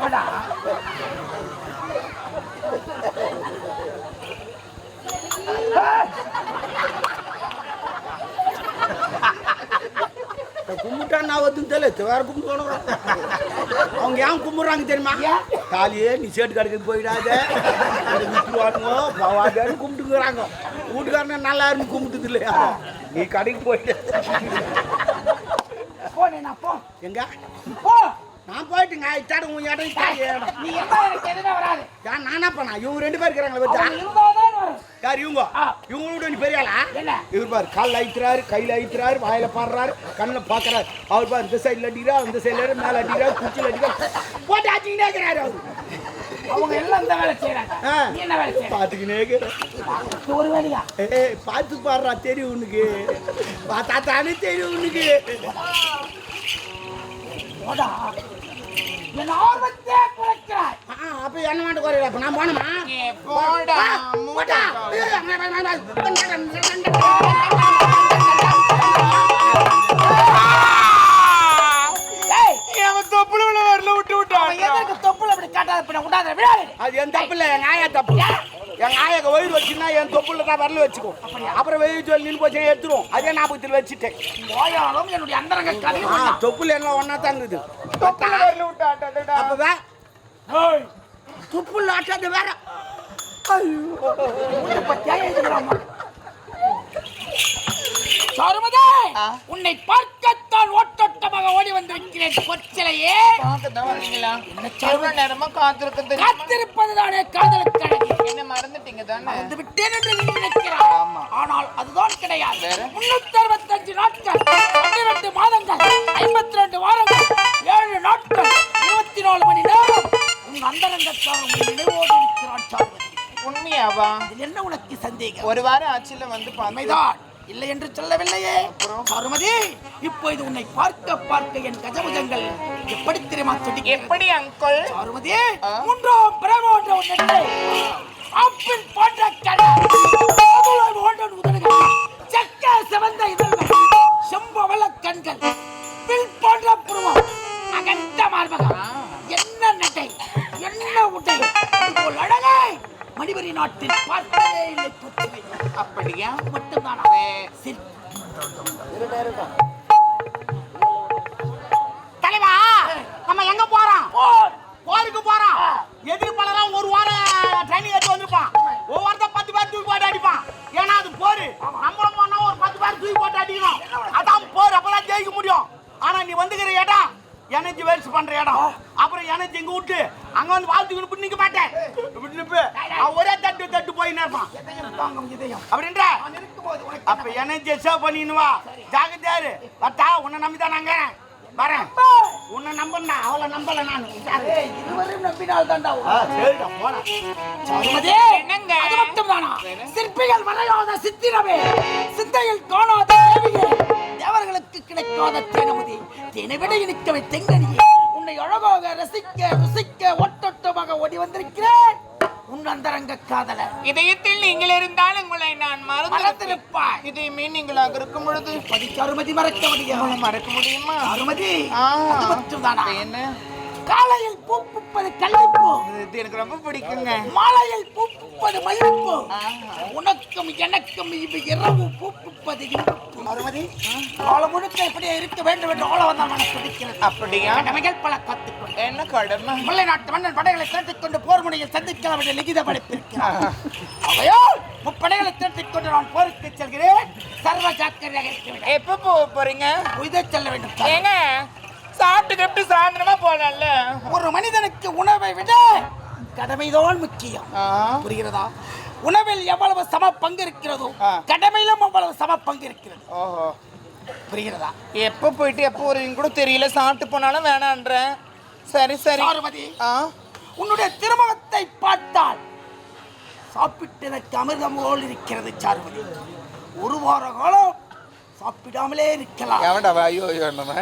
போடா. கும்பிட்டா நான் வந்து தெரியல வேற கும்பிட்டு அவங்க ஏன் கும்பிடுறாங்க தெரியுமா? காலியே நீ சேட்டு கடைக்கு போயிடாத. விட்டுருவானுங்க போவாதன்னு கும்பிட்டுக்கிறாங்க. வீட்டுக்காரன நல்லா இருந்து கும்பிட்டுது இல்லையா? நீ கடைக்கு போயிட்டு போ. எங்க? போ. நான் போயிட்டுங்க இட்டாடு உன் இடம். நீ என்ன வராது. நானா பண்ணா இவங்க ரெண்டு பேர் இருக்கிறாங்களே வச்சா யார் இவங்க. இவங்களோட நீ பெரியாளா? இவர் பாரு காலில் அழிக்கிறாரு கையில் அழிக்கிறாரு வாயில பாடுறாரு கண்ணில் பார்க்கறாரு அவர் பாரு இந்த சைடில் அடிக்கிறார் அந்த சைடில் மேலே அடிக்கிறார் குச்சியில் அடிக்கிறார் போட்டு ஆச்சிக்கிட்டே இருக்கிறாரு அவர். அவங்க எல்லாம் இந்த வேலை செய்யறாங்க ஒரு வேலையா? பாடுறா தெரியும் உனக்கு. பார்த்தா தானே தெரியும் உனக்கு. போடா. என் ஆர்வத்தை குறைக்கிறாய். ஆ, அப்ப என்ன மாட்டு குறையில அப்ப நான் போனமா போடா விடாது அது என் தப்பு இல்லை என் ஆயா தப்பு. என் ஆயாக்கு வயிறு வச்சுன்னா என் தொப்புல தான் வரல வச்சுக்கும். அப்புறம் வெயில் சொல்லி நின்று போச்சு எடுத்துரும் அதே ஞாபகத்தில் வச்சுட்டேன். என்னுடைய ஆ, தொப்புல எல்லாம் ஒன்னா வரல விட்டான் அப்பவே? ஆட்டாது வேற. சாருமதே. உன்னை பார்க்கத்தான் ஓட்டோட்டமாக ஓடி வந்திருக்கிறேன் கொச்சலையே. நேரமா காத்திருக்க தெரியுமா? காத்திருப்பதுதானே காதலுக்கு என்ன மறந்துட்டீங்க தானே? வந்து விட்டேன் என்று நீ நினைக்கிறாய். ஆமா. ஆனால் அதுதான் கிடையாது? முன்னூத்தி அறுபத்தஞ்சு நாட்கள் பன்னிரண்டு மாதங்கள் ஐம்பத்தி ரெண்டு வாரங்கள் ஏழு நாட்கள். இருபத்தி நாலு மணி நேரம் நினைவோடு இருக்கிறான் சார்வதி. உண்மையாவா? இதில் என்ன உனக்கு சந்தேகம்? ஒரு வாரம் ஆச்சுல வந்து உண்மைதான் இல்லை என்று சொல்லவில்லையே. சாருமதி இப்பொழுது உன்னை பார்க்க பார்க்க என் கஜபுஜங்கள் எப்படி தெரியுமா எப்படி அங்கிள்? சாருமதி. மூன்றாம் பிரம என்ற நெட்டை ஆப்பிள் போன்ற கடை மாதுளை போன்ற உதடுகள் செக்க சிவந்த இதழ்கள் செம்பவள கண்கள் வில் போன்ற புருவம். அகன்ற மார்பகம். என்ன நட்டை? என்ன உடை இதுபோல் அழகை! மணிபரி நாட்டில் பார்த்ததே இல்லை அப்படியா? மட்டும்தானா? சிற்பி தலைவா நம்ம எங்க போறோம்? போர். போருக்கு போறோம். எதிர்ப்பாளலாம் ஒரு வாரம் ட்ரைனிங் எடுத்து வந்திருப்பான். ஒவ்வொருத்தன் பத்து பேர் தூக்கி போட்டு அடிப்பான். ஏன்னா அது போரு. நம்மளும் போனா ஒரு பத்து பேர் தூக்கி போட்டு அடிக்கணும். அதான் போர் அப்பதான் ஜெயிக்க முடியும். ஆனா நீ வந்துக்கிற இடம் எனர்ஜி வேஸ்ட் பண்ற இடம் அப்புறம் எனர்ஜி இங்க விட்டு அங்க வந்து வாழ்த்துக்கிட்டு இப்படி நிக்க மாட்டேன். இப்படி நிப்பு. அவன் ஒரே தட்டு தட்டு போய் இதயம் அப்படின்ற அப்ப எனர்ஜி சேவ் பண்ணின்னு வா. ஜாகிரதையாரு வட்டா உன்னை நம்பி தான் நாங்க. வரேன். உன்னை நம்புனா அவளை நம்பல நான். ஏய், இருவரையும் நம்பினால் தாண்டா சரிடா போறேன் என்னங்க? அது சிற்பிகள் வரையாத சித்திரமே சிந்தையில் காணாத தேவியே. தேவர்களுக்கு கிடைக்காத தேனமுதி தேனை விட இனிக்கவை தெங்கனியே. உன்னை அழகாக ரசிக்க ருசிக்க ஒட்டொட்டமாக ஓடி வந்திருக்கிறேன். உன் அந்தரங்க காதலர். இதயத்தில் நீங்கள் இருந்தால் உங்களை நான் மறந்து மறந்திருப்பாய். இதையுமே நீங்களாக இருக்கும் பொழுது பதிக்கு அருமதி மறக்க முடியும்? மறக்க முடியுமா? அருமதி. அது மட்டும்தானா? என்ன? காலையில் பூ பூப்பது கல்லிப்பூ. இது எனக்கு ரொம்ப பிடிக்குங்க. மாலையில் பூ பூப்பது மல்லிப்பூ. உனக்கும் எனக்கும் இவை இரவு பூ பூப்பது அருமதி காலம் முழுக்க இப்படியே இருக்க வேண்டும் என்று ஆள வந்த மனசு துடிக்கிறது அப்படியா? கடமைகள் பல கத்துக்கொண்டு என்ன கடமை? முல்லை நாட்டு மன்னன் படைகளை திரட்டிக் கொண்டு போர் முனையில் சந்திக்கலாம் என்று லிகித படைத்திருக்கிறார் அவையால் முப்படைகளை திரட்டிக் கொண்டு நான் போருக்கு செல்கிறேன். சர்வ ஜாக்கிரதையாக இருக்க வேண்டும். எப்ப போக போறீங்க? உய்தை செல்ல வேண்டும். ஏங்க? சாப்பிட்டு கப்பிட்டு சாயந்தரமா போலாம்ல. ஒரு மனிதனுக்கு உணவை விட கடமைதான் முக்கியம். புரிகிறதா? உணவில் எவ்வளவு சம பங்கு இருக்கிறதோ. கடமையிலும் அவ்வளவு சம பங்கு இருக்கிறது. ஓஹோ. புரிகிறதா? எப்ப போயிட்டு எப்போ வருவீங்க கூட தெரியல. சாப்பிட்டு போனாலும் வேணான்றேன் சரி சரி. ஆ. உன்னுடைய திருமுகத்தை பார்த்தால் சாப்பிட்டதற்கு அமிர்தம் போல் இருக்கிறது சாருமதி ஒரு வார காலம் சாப்பிடாமலே இருக்கலாம். எவன்டா ஐயோ ஐயோ நம்ம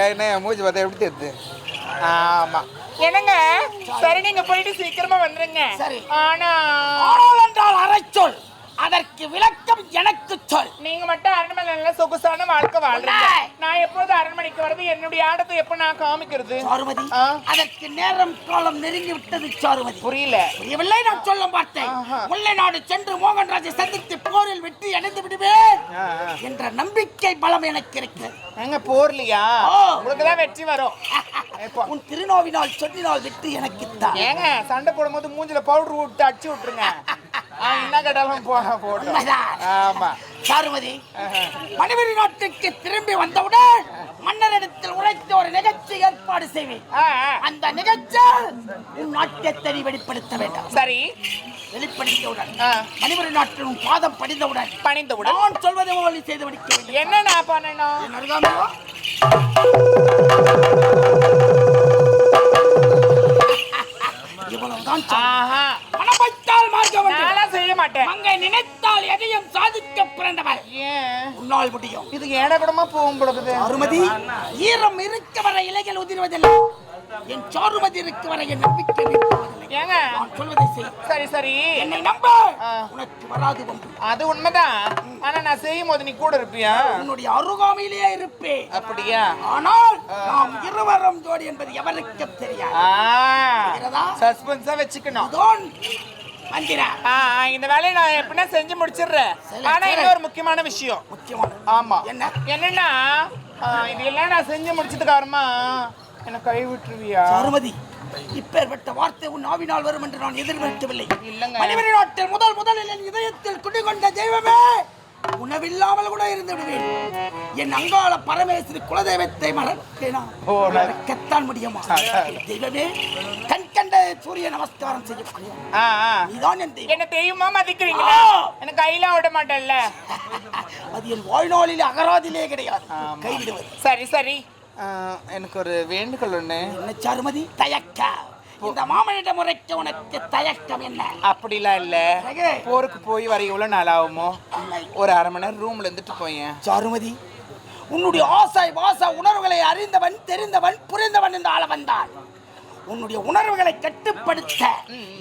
ஏன்னா என் மூஞ்சி பார்த்தா எப்படி தெரியுது? ஆமா. என்னங்க? சரி நீங்க போயிட்டு சீக்கிரமா வந்துருங்க. சரி. ஆனா ஆனால் என்றால் அரைச்சொல். அதற்கு விளக்கம் எனக்கு சொல் நீங்க மட்டும் அரண்மனை நல்ல சொகுசான வாழ்க்கை வாழ்றீங்க. நான் எப்போது அரண்மனைக்கு வருது என்னுடைய ஆடத்தை எப்ப நான் காமிக்கிறது சாருமதி. அதற்கு நேரம் காலம் நெருங்கி விட்டது சாருமதி புரியல புரியவில்லை நான் சொல்ல பார்த்தேன். முல்லை நாடு சென்று மோகன்ராஜை சந்தித்து போரில் வெற்றி அடைந்து விடுவேன். என்ற நம்பிக்கை பலம் எனக்கு இருக்கிறது எங்க போர்லையா. உங்களுக்கு தான் வெற்றி வரும்? உன் திருநோவினால் சொல்லினால் வெற்றி எனக்கு தான் ஏங்க சண்டை போடும்போது மூஞ்சில பவுடர் விட்டு அடிச்சு விட்டுருங்க என்ன கேட்டாலும் போ போட்டோம். ஆமா சாருமதி ஆஹா. மணிவரி நாட்டுக்கு திரும்பி வந்தவுடன் மன்னரிடத்தில் உரைத்து ஒரு நிகழ்ச்சி ஏற்பாடு செய்வேன். அந்த நிகழ்ச்சி உன் நாட்டியத்தை நீ வெளிப்படுத்த வேண்டாம் சரி வெளிப்படுத்தியவுடன். மணிவரி நாட்டில் உன் பாதம் படிந்தவுடன் பணிந்தவுடன் நான் சொல்வதை நீ செய்து முடிக்க வேண்டும் என்ன நான் பண்ணணும் அருகாமையோ? இவ்வளவுதான். ஆஹா உண்டு. நான்லாம் செய்ய மாட்டேன். மங்கை நினைத்தால் எதையும் சாதிக்க பிறந்தவர் ஏன் உன்னால் முடியும். இது ஏட கூடமா போகும் பொழுது அருமதி ஈரம் இருக்க வர இலைகள் உதிர்வதில்லை. என் சாருமதி இருக்க வர என் நம்பிக்கை. ஏங்க. சொல்வதை செய். சரி சரி. என்னை நம்ப. உனக்கு வராது வம்பு அது உண்மைதான். ஆனா நான் செய்யும் போது நீ கூட இருப்பியா? உன்னுடைய அருகாமையிலேயே இருப்பேன். அப்படியா? ஆனால் நாம் இருவரும் ஜோடி என்பது எவருக்கு தெரியாது? சஸ்பென்ஸா வச்சுக்கணும். ஆ, இந்த வேலையை நான் எப்படின்னா செஞ்சு முடிச்சிடுறேன். ஆனா. இன்னொரு முக்கியமான விஷயம். முக்கியமான ஆமா. என்ன? என்னன்னா ஆ, இது எல்லாம் நான் செஞ்சு முடிச்சதுக்கு அப்புறமா என்ன கை விட்டுருவியா சாருமதி இப்பேற்பட்ட வார்த்தை உன் ஆவினால் வரும் என்று நான் எதிர்பார்க்கவில்லை. இல்லைங்க. மணிமணி நாட்டில் முதல் முதலில் என் இதயத்தில் குடிகொண்ட தெய்வமே உணவில்லாமல் கூட இருந்து விடுவேன். என் அங்காள பரமேஸ்வரி குலதெய்வத்தை மறக்கத்தான் முடியுமா? தெய்வமே கண் சூரிய நமஸ்காரம் செய்யக்கூடிய ஆ, ஆ. நீதான் என் தெய்வம். என்ன தெய்வமா மதிக்கிறீங்களா. எனக்கு கையெல்லாம் விட மாட்டேன்ல அது என் வாழ்நாளில் அகராதிலே கிடையாது. கைவிடுவது. சரி சரி. எனக்கு ஒரு வேண்டுகோள் ஒண்ணு. என்ன சாருமதி? தயக்க இந்த மாமனிடம் முறைக்க உனக்கு தயக்கம் என்ன? அப்படிலாம் இல்ல. போருக்கு போய் வர எவ்வளவு நாள் ஆகுமோ. ஒரு அரை மணி நேரம் ரூம்ல இருந்துட்டு போயேன். சாருமதி உன்னுடைய ஆசை வாச உணர்வுகளை அறிந்தவன் தெரிந்தவன் புரிந்தவன் என்று ஆள வந்தான். உன்னுடைய உணர்வுகளை கட்டுப்படுத்த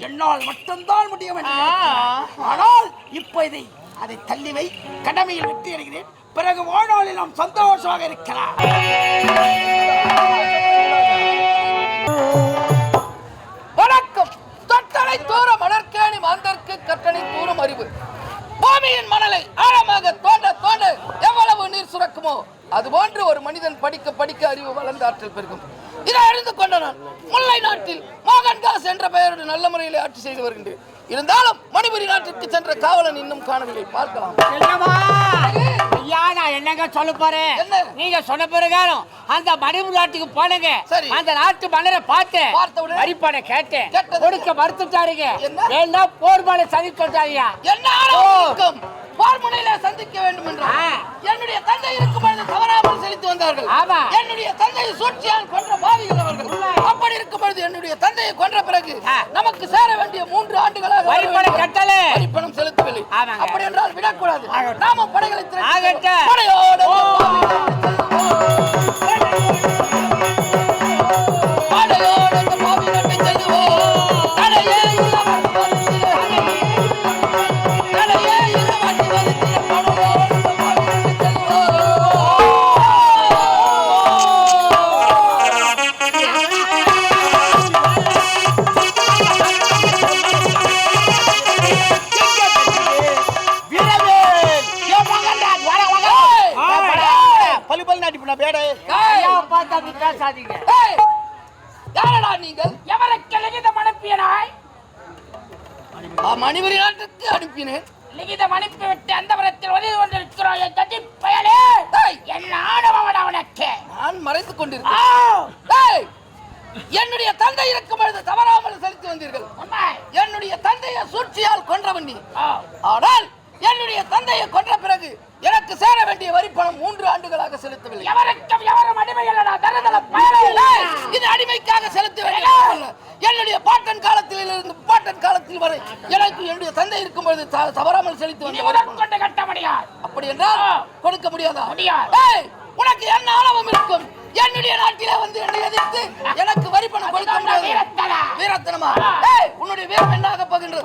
என்னால் மட்டும்தான் முடியும். ஆனால் இப்போ இதை அதை தள்ளி வை. கடமையில் வெற்றி அடைகிறேன். பிறகு வாழ்நாளில் நாம் சந்தோஷமாக இருக்கலாம். வணக்கம். தொட்டனை தூர மலர்கேணி மாந்தர்க்கு கட்டணை தூரம் அறிவு. பூமியின் மணலை ஆழமாக தோண்ட தோண்ட எவ்வளவு நீர் சுரக்குமோ அதுபோன்று ஒரு மனிதன் படிக்க படிக்க அறிவு வளர்ந்த ஆற்றல் பெருகும். இதை அறிந்து கொண்ட நான் முல்லை நாட்டில் மோகன்தாஸ் என்ற பெயரோடு நல்ல முறையில் ஆட்சி செய்து வருகின்றேன் இருந்தாலும் மணிபுரி நாட்டிற்கு சென்ற காவலன் இன்னும் காணவில்லை பார்க்கலாம் ஐயா நான் என்னங்க சொல்ல போறேன்? நீங்க சொன்ன பிறகாரம் அந்த மணிபுரி நாட்டுக்கு போனங்க. அந்த நாட்டு மன்னரை பார்த்தேன்? வரிப்பணை கேட்டேன்? கொடுக்க மறுத்துட்டாருங்க என்ன? ஏன்னா போர் மலை சதி சொல்றாங்க என்ன பார்முனையில சந்திக்க வேண்டும் என்று ஆ. என்னுடைய தந்தை இருக்கும் பொழுது தவறாமல் செலுத்தி வந்தார்கள். என்னுடைய தந்தையை சூழ்ச்சியால் கொன்ற பாவிகள் அவர்கள் அப்படி இருக்கும் பொழுது என்னுடைய தந்தையை கொன்ற பிறகு. நமக்கு சேர வேண்டிய மூன்று ஆண்டுகளாக வர வரிப்பணம். கட்டல. வரிப்பணம் செலுத்தவில்லை. அப்படி என்றால் விடக்கூடாது நாம படைகளை திரட்டி படையோடு மறைத்துக் கொண்டிருக்கிறேன் என்னுடைய தந்தை இருக்கும் பொழுது தவறாமல் செலுத்தி வந்தீர்கள். என்னுடைய தந்தையை சூழ்ச்சியால் கொன்றவன் நீ. ஆனால் என்னுடைய தந்தையை கொன்ற பிறகு எனக்கு சேர வேண்டிய வரி பணம் மூன்று ஆண்டுகளாக செலுத்தவில்லை. எவருக்கும் எவரும் அடிமை இது அடிமைக்காக செலுத்த வேண்டிய. என்னுடைய பாட்டன் காலத்தில் இருந்து பாட்டன் காலத்தில் வரை எனக்கு என்னுடைய தந்தை இருக்கும் பொழுது தவறாமல் செலுத்தி வந்த அப்படி என்றால் கொடுக்க முடியாதா? உனக்கு என்ன அளவும் இருக்கும்? என்னுடைய நாட்டிலே வந்து என்னை எதிர்த்து எனக்கு வரி பணம் கொடுக்க முடியாது வீரத்தனமா உன்னுடைய வீரம் என்னாக போகின்றது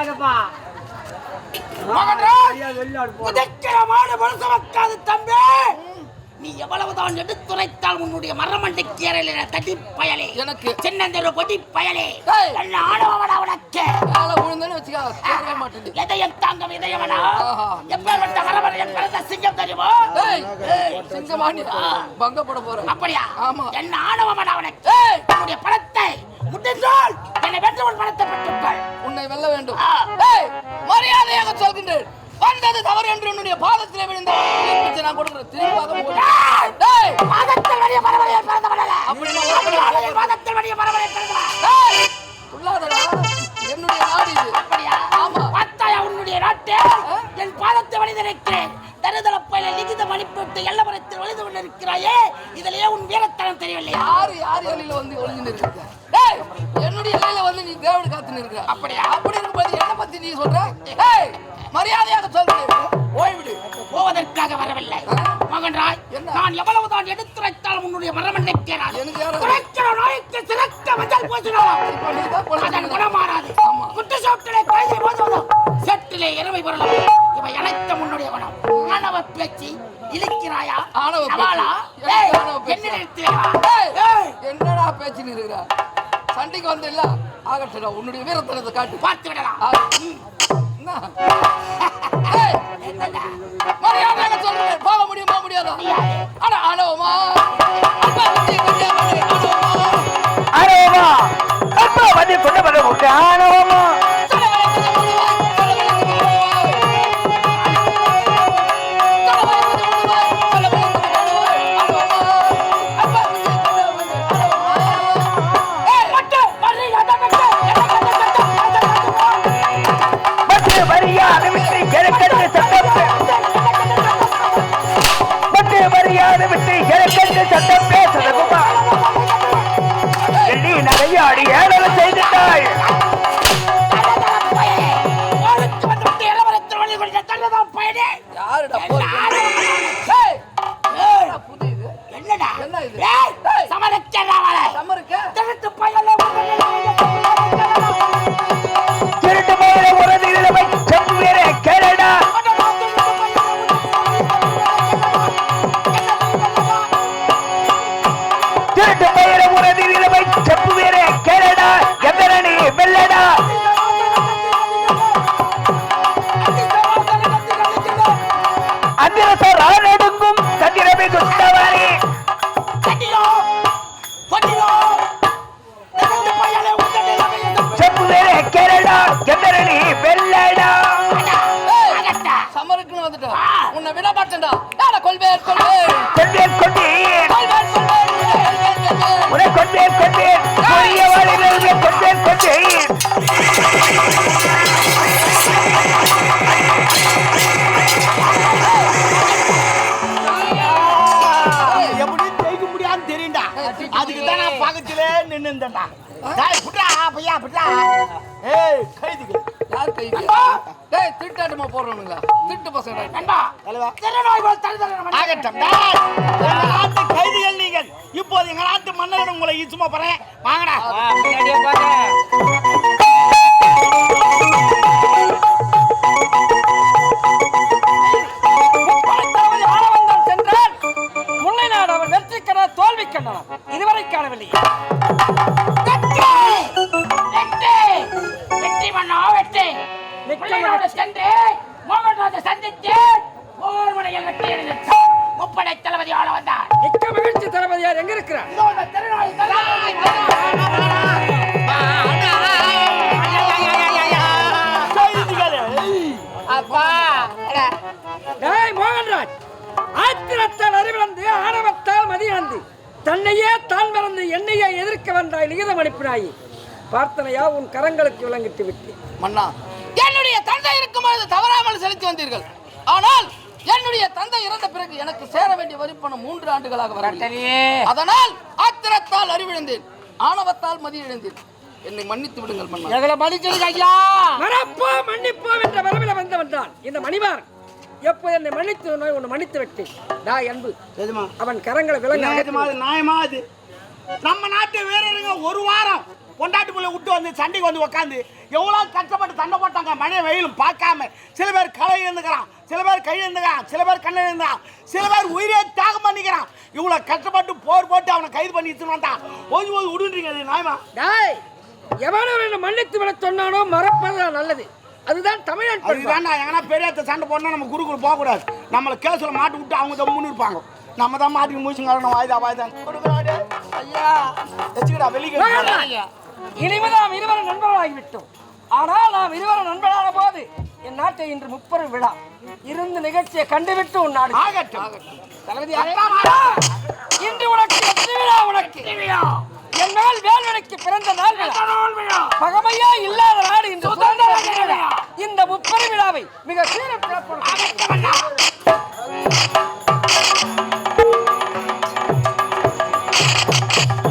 கூட வைக்காது தம்பி. நீ எவ்வளவுதான் எடுத்துரைத்தால் உன்னுடைய மரமண்டை கீரையில தட்டி பயலே. எனக்கு. சின்னந்தொரு பொடி பயலே. நல்ல ஆடவனா உனக்கு? காலை விழுந்தேன்னு வச்சுக்கோ மாட்டேன் இதயம் தாங்கும் இதயவனா ஆஹா. எப்பேற்பட்ட மரமன் என் பிறந்த சிங்கம் தெரியுமோ? ஏய் சிங்கமாண்டி பங்கப்பட அப்படியா? ஆமா. என்ன ஆணவமடா உனக்கு? உன்னுடைய பணத்தை முடிந்தால் என்னை வென்று உன் பணத்தை பெற்றுக்கொள் உன்னை வெல்ல வேண்டும். மரியாதையாக சொல்கின்றேன். வந்தது தவறு என்று உன்னுடைய பாதத்திலே விழுந்த நான் கொடுக்கிறேன் திரும்பி பாதத்தில் வழிய பரவலையை பிறந்தவனல்ல அப்படின்னா அப்படியே பாதத்தில் வழிய பரவலையை பிறந்தவன் டேய் துள்ளாதடா என்னுடைய நாடு இது. அப்படியா? ஆமா. பார்த்தாயா உன்னுடைய நாட்டில் என் பாதத்தை வழிந்து நிற்கிறேன். தருதலப்பையில லிகிதம் அனுப்பிவிட்டு எல்லமரத்தில் ஒளிந்து கொண்டிருக்கிறாயே. இதிலேயே உன் வீரத்தனம் தெரியவில்லையா? யாரு யார் எல்லையில வந்து இருக்க? டேய் என்னுடைய எல்லையில வந்து நீ தேவடு காத்து நிற்கிற அப்படியா? அப்படி இருக்கும்போது என்ன பத்தி நீ சொல்ற? டேய் மரியாதையாக சொல்றேன் ஓய்விடு. போவதற்காக வரவில்லை. என்ன? நான் எவ்வளவுதான் எடுத்துரைத்தாலும் உன்னுடைய கேறாது எனக்கு யாரும் குறைக்கிற நாய்க்கு சிறக்க மஞ்சள் தான் கொலை அதன். குணமாறாது. குட்டு சோட்டிலே கைதை போதுவதும் செட்டிலே இரவை பொருளும் இவை அனைத்த முன்னுடைய குணம். ஆணவ பேச்சு இழுக்கிறாயா? ஆணவ ஏய். என்ன ஏய், என்னடா பேச்சு இருக்கிற? சண்டைக்கு வந்தில்ல ஆகட்டடா உன்னுடைய வீரத்தனத்தை காட்டு பார்த்து விடலாம் ஆ, ம். மரியாதையாக சொல்றேன் போக முடியுமா முடியாதா? அட ஆணவமா அன்பா அப்பா வந்து எப்படி ஜெயிக்க முடியாதுன்னு தெரியும்டா அதுக்கு தான் நான் பக்கத்திலே நின்று இருந்தேன்டா புட்டா பையா புட்டா ஏய் கைதுக்கு யார் கை டேய் திருட்டாட்டமா போடுறவனுங்களா? திருட்டு பசங்க. ஆகட்டும். டேய், எங்க நாட்டு கைதிகள் நீங்கள். இப்போது எங்க நாட்டு மன்னரிடம் உங்களை சும்மா போறேன். வாங்கடா. தோல்வி கண்டவன் இதுவரை காணவில்லை மன்னோ வெற்றி பிள்ளைகளோடு சென்று மோகன்ராஜை சந்தித்து போர் முனையில் வெற்றி எழுதிட்டு முப்படை தளபதி ஆள வந்தார். மிக்க மகிழ்ச்சி தளபதியார் எங்க இருக்கிறார் இதோ இந்த திருநாள் தலா கைதிகள் டேய் மோகன்ராஜ் ஆத்திரத்தால் அறிவிழந்து ஆணவத்தால் மதியிழந்து தன்னையே தான் மறந்து என்னையே எதிர்க்க வந்தாய் லிகிதம் அனுப்பினாய். பார்த்தனையா உன் கரங்களுக்கு விளங்கிட்டு விட்டு மன்னா என்னுடைய தந்தை இருக்கும்போது தவறாமல் செலுத்தி வந்தீர்கள். ஆனால் என்னுடைய தந்தை இறந்த பிறகு எனக்கு சேர வேண்டிய வரிப்பணம் மூன்று ஆண்டுகளாக வரவில்லை. அதனால் ஆத்திரத்தால் அறிவிழந்தேன். ஆணவத்தால் மதியிழந்தேன். என்னை மன்னித்து விடுங்கள் மன்னா. எங்களை மன்னிச்சிருங்க ஐயா. மறப்போம் மன்னிப்போம் என்ற வரவில வந்தவன் தான் இந்த மணிவார் எப்போ என்னை மன்னித்து விடுவாய், உன்னை மன்னித்து விட்டேன். டா அன்பு. எதுமா? அவன் கரங்களை அது நியாயமா அது நம்ம நாட்டு வீரருங்க ஒரு வாரம் பொண்டாட்டி பிள்ளை விட்டு வந்து சண்டைக்கு வந்து உட்காந்து எவ்வளோ கஷ்டப்பட்டு சண்டை போட்டாங்க மழை வெயிலும் பார்க்காம. சில பேர் களை இருந்துக்கிறான் சில பேர் கை இருந்துக்கிறான் சில பேர் கண்ணை இருந்தான் சில பேர் உயிரே தியாகம் பண்ணிக்கிறான். இவ்வளோ கஷ்டப்பட்டு போர் போட்டு அவனை கைது பண்ணி வந்தான். ஓய்வு ஓய்வு விடுன்றீங்க அது நியாயமா டாய் எவனவன் என்னை மன்னித்து விட சொன்னானோ மறப்பதுதான் நல்லது. அதுதான் தமிழன் பண்பு. அதுதான்டா எங்கன்னா பெரிய சண்டை போடணும் நம்ம குருக்குள் போகக்கூடாது. நம்மளை கேஸில் மாட்டு விட்டு அவங்க தம்முன்னு இருப்பாங்க. நம்ம தான் மாட்டி மூச்சுங்க வாய்தா வாய்தா. கொடுக்குறாடே. வச்சுக்கடா வெளியே. இனிமே நாம் இருவரும் நண்பர்களாகிவிட்டோம். ஆனால் நாம் இருவரும் நண்பர்களான போது என் நாட்டை இன்று முப்பெரு விழா. இருந்து நிகழ்ச்சியை கண்டுவிட்டு உன் நாடு. தளபதியாரே இன்று உனக்கு வெற்றி விழா உனக்கு. என் மேல் வேல்வனுக்கு பிறந்த நாள் விழா. பகமையா இல்லாத நாடு இன்று இந்த முப்பெரு விழாவை மிக சீர